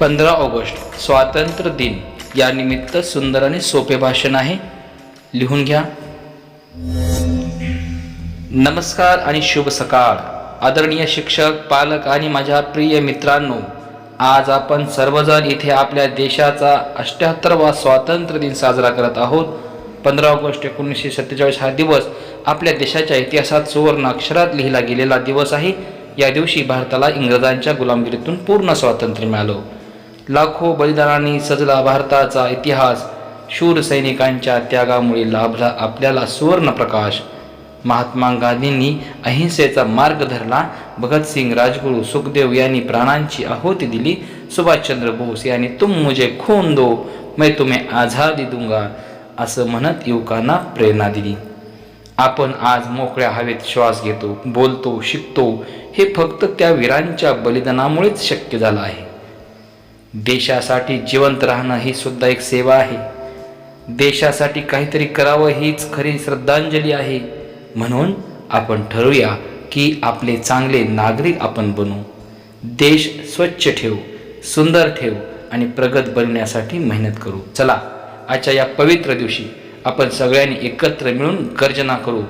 पंधरा ऑगस्ट स्वातंत्र्य दिन. यानिमित्त सुंदर आणि सोपे भाषण आहे. लिहून घ्या. नमस्कार आणि शुभ सकाळ. आदरणीय शिक्षक पालक आणि माझ्या प्रिय मित्रांनो आज आपण सर्वजण इथे आपल्या देशाचा अष्ट्याहत्तरवा स्वातंत्र्य दिन साजरा करत आहोत. पंधरा ऑगस्ट एकोणीसशे सत्तेचाळीस हा दिवस आपल्या देशाच्या इतिहासात सुवर्ण अक्षरात लिहिला गेलेला दिवस आहे. या दिवशी भारताला इंग्रजांच्या गुलामगिरीतून पूर्ण स्वातंत्र्य मिळालं. लाखो बलिदानांनी सजला भारताचा इतिहास. शूर सैनिकांच्या त्यागामुळे लाभला आपल्याला सुवर्ण प्रकाश. महात्मा गांधींनी अहिंसेचा मार्ग धरला. भगतसिंग राजगुरू सुखदेव यांनी प्राणांची आहुती दिली. सुभाषचंद्र बोस यांनी तुम मुझे खून दो मैं तुम्हें आझादी दूंगा असं म्हणत युवकांना प्रेरणा दिली. आपण आज मोकळ्या हवेत श्वास घेतो बोलतो शिकतो. हे फक्त त्या वीरांच्या बलिदानामुळेच शक्य झालं आहे. देशासाठी जिवंत राहणं ही सुद्धा एक सेवा आहे. देशासाठी काहीतरी करावं हीच खरी श्रद्धांजली आहे. म्हणून आपण ठरवूया की आपले चांगले नागरिक आपण बनू. देश स्वच्छ ठेवू सुंदर ठेवू आणि प्रगत बनण्यासाठी मेहनत करू. चला आजच्या या पवित्र दिवशी आपण सगळ्यांनी एकत्र मिळून गर्जना करू.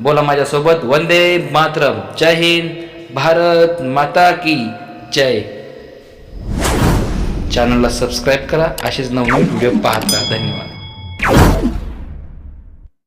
बोला माझ्यासोबत वंदे मातरम. जय हिंद. भारत माता की जय. चॅनलला सबस्क्राईब करा. असेच नवनवीन व्हिडिओ पाहत. राहा धन्यवाद.